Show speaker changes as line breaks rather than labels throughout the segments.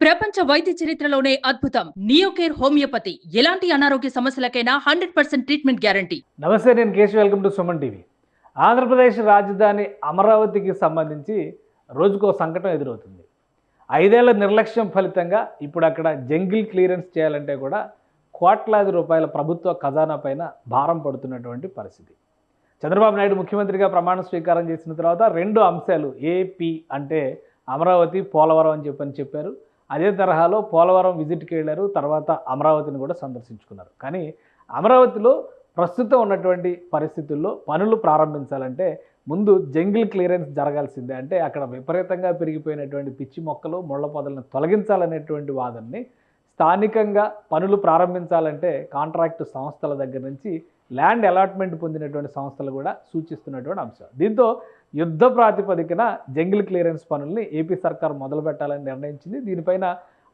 ప్రపంచ వైద్య చరిత్రలోనే అద్భుతం. Neocare homeopathy. ఎలాంటి అనారోగ్య సమస్యలకైనా హండ్రెడ్ పర్సెంట్ ట్రీట్మెంట్ గ్యారంటీ.
నమస్తే నేను Keshav. Welcome to Suman TV. Andhra Pradesh రాజధాని అమరావతికి సంబంధించి రోజుకో సంకటం ఎదురవుతుంది. ఐదేళ్ళ నిర్లక్ష్యం ఫలితంగా ఇప్పుడు అక్కడ జంగిల్ క్లియరెన్స్ చేయాలంటే కూడా కోట్లాది రూపాయల ప్రభుత్వ ఖజానా పైన భారం పడుతున్నటువంటి పరిస్థితి. చంద్రబాబు నాయుడు ముఖ్యమంత్రిగా ప్రమాణ స్వీకారం చేసిన తర్వాత రెండు అంశాలు ఏపీ అంటే అమరావతి పోలవరం అని చెప్పని చెప్పారు. అదే తరహాలో పోలవరం విజిట్కి వెళ్ళారు. తర్వాత అమరావతిని కూడా సందర్శించుకున్నారు. కానీ అమరావతిలో ప్రస్తుతం ఉన్నటువంటి పరిస్థితుల్లో పనులు ప్రారంభించాలంటే ముందు జంగిల్ క్లియరెన్స్ జరగాల్సిందే. అంటే అక్కడ విపరీతంగా పెరిగిపోయినటువంటి పిచ్చి మొక్కలు ముళ్ళ పొదలను తొలగించాలనేటువంటి వాదనని స్థానికంగా పనులు ప్రారంభించాలంటే కాంట్రాక్ట్ సంస్థల దగ్గర నుంచి ల్యాండ్ అలాట్మెంట్ పొందినటువంటి సంస్థలు కూడా సూచిస్తున్నటువంటి అంశం దీంతో యుద్ధ ప్రాతిపదికన జంగిల్ క్లియరెన్స్ పనుల్ని ఏపీ సర్కార్ మొదలు పెట్టాలని నిర్ణయించింది. దీనిపైన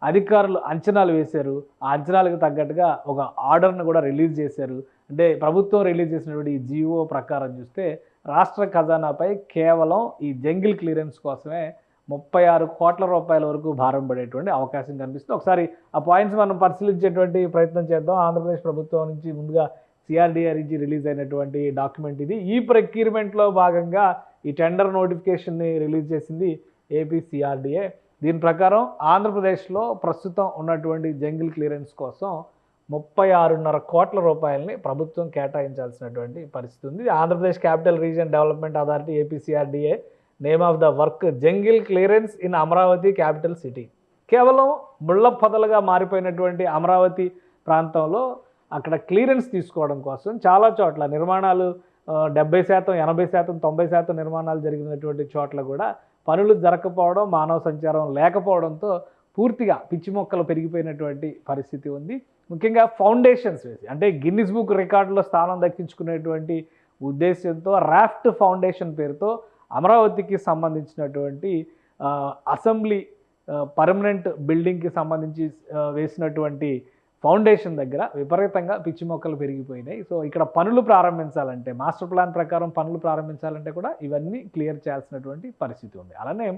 అధికారులు అంచనాలు వేశారు. ఆ అంచనాలకు తగ్గట్టుగా ఒక ఆర్డర్ను కూడా రిలీజ్ చేశారు. అంటే ప్రభుత్వం రిలీజ్ చేసినటువంటి ఈ జీవో ప్రకారం చూస్తే రాష్ట్ర ఖజానాపై కేవలం ఈ జంగిల్ క్లియరెన్స్ కోసమే ముప్పై ఆరు కోట్ల రూపాయల వరకు భారం పడేటువంటి అవకాశం కనిపిస్తుంది. ఒకసారి ఆ పాయింట్స్ మనం పరిశీలించేటువంటి ప్రయత్నం చేద్దాం. ఆంధ్రప్రదేశ్ ప్రభుత్వం నుంచి ముందుగా సిఆర్డిఆర్ నుంచి రిలీజ్ అయినటువంటి డాక్యుమెంట్ ఇది. ఈ ప్రక్యూర్మెంట్లో భాగంగా ఈ టెండర్ నోటిఫికేషన్ని రిలీజ్ చేసింది ఏపీ సిఆర్డిఏ దీని ప్రకారం ఆంధ్రప్రదేశ్లో ప్రస్తుతం ఉన్నటువంటి జంగిల్ క్లియరెన్స్ కోసం ముప్పై ఆరున్నర కోట్ల రూపాయలని ప్రభుత్వం కేటాయించాల్సినటువంటి పరిస్థితి ఉంది. Andhra Pradesh capital region development authority APCRDA name of the work jungle clearance in Amaravati capital city కేవలం ముళ్ళ పొదలుగా మారిపోయినటువంటి అమరావతి ప్రాంతంలో అక్కడ క్లియరెన్స్ తీసుకోవడం కోసం చాలా చోట్ల నిర్మాణాలు డెబ్బై శాతం ఎనభై శాతం తొంభై శాతం నిర్మాణాలు జరిగినటువంటి చోట్ల కూడా పనులు జరగకపోవడం మానవ సంచారం లేకపోవడంతో పూర్తిగా పిచ్చి మొక్కలు పెరిగిపోయినటువంటి పరిస్థితి ఉంది. ముఖ్యంగా ఫౌండేషన్స్ వేసి అంటే గిన్నిస్ బుక్ రికార్డులో స్థానం దక్కించుకునేటువంటి ఉద్దేశంతో రాఫ్ట్ ఫౌండేషన్ పేరుతో అమరావతికి సంబంధించినటువంటి అసెంబ్లీ పర్మనెంట్ బిల్డింగ్కి సంబంధించి వేసినటువంటి ఫౌండేషన్ దగ్గర విపరీతంగా పిచ్చి మొక్కలు పెరిగిపోయినాయి. సో ఇక్కడ పనులు ప్రారంభించాలంటే మాస్టర్ ప్లాన్ ప్రకారం పనులు ప్రారంభించాలంటే కూడా ఇవన్నీ క్లియర్ చేయాల్సినటువంటి పరిస్థితి ఉంది. అలానే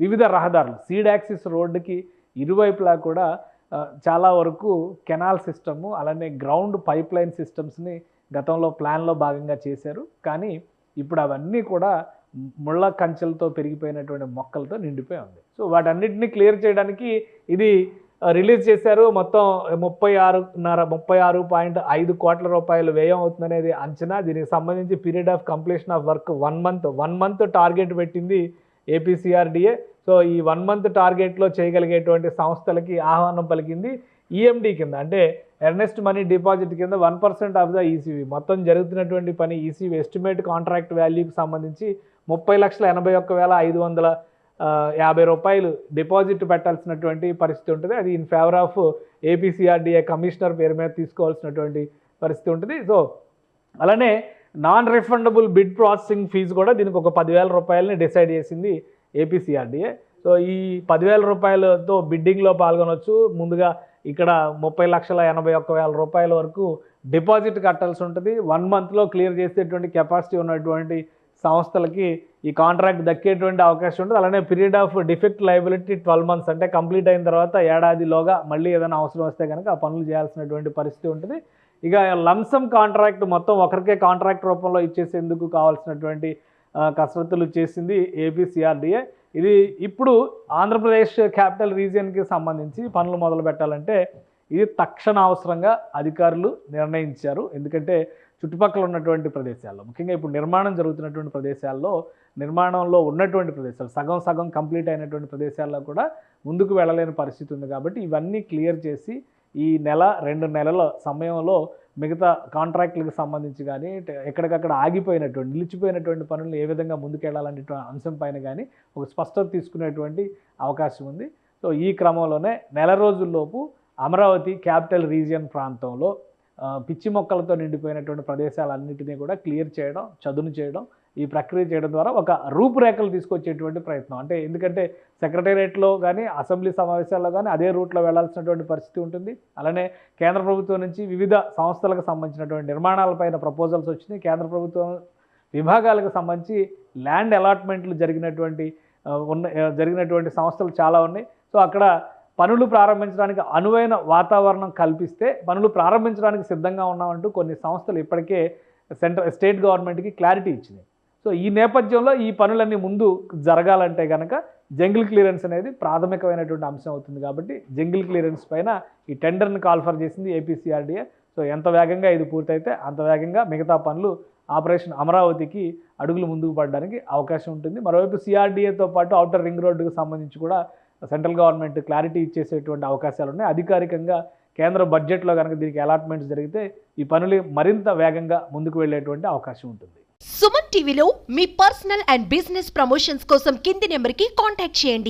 వివిధ రహదారులు సీడ్ యాక్సిస్ రోడ్డుకి ఇరువైపులా కూడా చాలా వరకు కెనాల్ సిస్టము అలానే గ్రౌండ్ పైప్ లైన్ సిస్టమ్స్ని గతంలో ప్లాన్లో భాగంగా చేశారు. కానీ ఇప్పుడు అవన్నీ కూడా ముళ్ళ కంచెలతో పెరిగిపోయినటువంటి మొక్కలతో నిండిపోయి ఉంది. సో వాటన్నిటిని క్లియర్ చేయడానికి ఇది రిలీజ్ చేశారు. మొత్తం ముప్పై ఆరున్నర ముప్పై ఆరు పాయింట్ ఐదు కోట్ల రూపాయలు వ్యయం అవుతుందనేది అంచనా. దీనికి సంబంధించి period of completion of work one month one month target పెట్టింది ఏపీసీఆర్డీఏ. సో ఈ వన్ మంత్ టార్గెట్లో చేయగలిగేటువంటి సంస్థలకి ఆహ్వానం పలికింది ఈఎండి కింద. అంటే ఎర్నెస్ట్ మనీ డిపాజిట్ కింద one percent of the ECV. మొత్తం జరుగుతున్నటువంటి పని ఈసీవి ఎస్టిమేట్ కాంట్రాక్ట్ వాల్యూకి సంబంధించి ముప్పై లక్షల ఎనభై ఒక్క వేల ఐదు వందల యాభై రూపాయలు డిపాజిట్ పెట్టాల్సినటువంటి పరిస్థితి ఉంటుంది. అది in favour of APCRDA commissioner పేరు మీద తీసుకోవాల్సినటువంటి పరిస్థితి ఉంటుంది. సో అలానే non refundable bid processing fee కూడా దీనికి ఒక పదివేల రూపాయలని డిసైడ్ చేసింది ఏపీసీఆర్డీఏ సో ఈ పదివేల రూపాయలతో బిడ్డింగ్లో పాల్గొనవచ్చు ముందుగా ఇక్కడ ముప్పై లక్షల ఎనభై ఒక్క వేల రూపాయల వరకు డిపాజిట్ కట్టాల్సి ఉంటుంది. వన్ మంత్లో క్లియర్ చేసేటువంటి కెపాసిటీ ఉన్నటువంటి సంస్థలకి ఈ కాంట్రాక్ట్ దక్కేటువంటి అవకాశం ఉంటుంది అలానే period of defect liability twelve months అంటే కంప్లీట్ అయిన తర్వాత ఏడాదిలోగా మళ్ళీ ఏదైనా అవసరం వస్తే కనుక ఆ పనులు చేయాల్సినటువంటి పరిస్థితి ఉంటుంది. ఇక లంసమ్ కాంట్రాక్ట్ మొత్తం ఒకరికే కాంట్రాక్ట్ రూపంలో ఇచ్చేసేందుకు కావాల్సినటువంటి కసరత్తులు చేసింది ఏపీసీఆర్డీఏ. ఇది ఇప్పుడు ఆంధ్రప్రదేశ్ క్యాపిటల్ రీజియన్కి సంబంధించి పనులు మొదలు పెట్టాలంటే ఇది తక్షణ అవసరంగా అధికారులు నిర్ణయించారు. ఎందుకంటే చుట్టుపక్కల ఉన్నటువంటి ప్రదేశాల్లో ముఖ్యంగా ఇప్పుడు నిర్మాణం జరుగుతున్నటువంటి ప్రదేశాల్లో నిర్మాణంలో ఉన్నటువంటి ప్రదేశాలు సగం సగం కంప్లీట్ అయినటువంటి ప్రదేశాల్లో కూడా ముందుకు వెళ్ళలేని పరిస్థితి ఉంది కాబట్టి ఇవన్నీ క్లియర్ చేసి ఈ నెల రెండు నెలల సమయంలో మిగతా కాంట్రాక్టులకు సంబంధించి కానీ ఎక్కడికక్కడ ఆగిపోయినటువంటి నిలిచిపోయినటువంటి పనులు ఏ విధంగా ముందుకెళ్ళాలనే అంశం పైన కానీ ఒక స్పష్టత తీసుకునేటువంటి అవకాశం ఉంది. సో ఈ క్రమంలోనే నెల రోజుల్లోపు అమరావతి క్యాపిటల్ రీజియన్ ప్రాంతంలో పిచ్చి మొక్కలతో నిండిపోయినటువంటి ప్రదేశాలన్నింటినీ కూడా క్లియర్ చేయడం చదును చేయడం ఈ ప్రక్రియ చేయడం ద్వారా ఒక రూపురేఖలు తీసుకొచ్చేటువంటి ప్రయత్నం. అంటే ఎందుకంటే సెక్రటేరియట్లో కానీ అసెంబ్లీ సమావేశాల్లో కానీ అదే రూట్లో వెళ్ళాల్సినటువంటి పరిస్థితి ఉంటుంది. అలానే కేంద్ర ప్రభుత్వం నుంచి వివిధ సంస్థలకు సంబంధించినటువంటి నిర్మాణాలపైన ప్రపోజల్స్ వచ్చినాయి. కేంద్ర ప్రభుత్వం విభాగాలకు సంబంధించి ల్యాండ్ అలాట్మెంట్లు జరిగినటువంటి ఉన్న జరిగినటువంటి సంస్థలు చాలా ఉన్నాయి. సో అక్కడ పనులు ప్రారంభించడానికి అనువైన వాతావరణం కల్పిస్తే పనులు ప్రారంభించడానికి సిద్ధంగా ఉన్నామంటూ కొన్ని సంస్థలు ఇప్పటికే సెంట్రల్ స్టేట్ గవర్నమెంట్కి క్లారిటీ ఇచ్చినాయి. సో ఈ నేపథ్యంలో ఈ పనులన్నీ ముందు జరగాలంటే కనుక జంగిల్ క్లియరెన్స్ అనేది ప్రాథమికమైనటువంటి అంశం అవుతుంది కాబట్టి జంగిల్ క్లియరెన్స్ పైన ఈ టెండర్ని కాల్ఫర్ చేసింది ఏపీసీఆర్డీఏ. సో ఎంత వేగంగా ఇది పూర్తయితే అంత వేగంగా మిగతా పనులు ఆపరేషన్ అమరావతికి అడుగులు ముందుకు పడడానికి అవకాశం ఉంటుంది. మరోవైపు సిఆర్డీఏతో పాటు అవుటర్ రింగ్ రోడ్డుకు సంబంధించి కూడా సెంట్రల్ గవర్నమెంట్ క్లారిటీ ఇచ్చేసేటువంటి అవకాశాలు ఉన్నాయి అధికారికంగా కేంద్ర బడ్జెట్లో కనుక దీనికి అలాట్మెంట్స్ జరిగితే ఈ పనులు మరింత వేగంగా ముందుకు వెళ్ళేటువంటి అవకాశం ఉంటుంది.
సుమన్ టీవీలో మీ పర్సనల్ అండ్ బిజినెస్ ప్రమోషన్స్ కోసం కింది నెంబర్కి కాంటాక్ట్ చేయండి.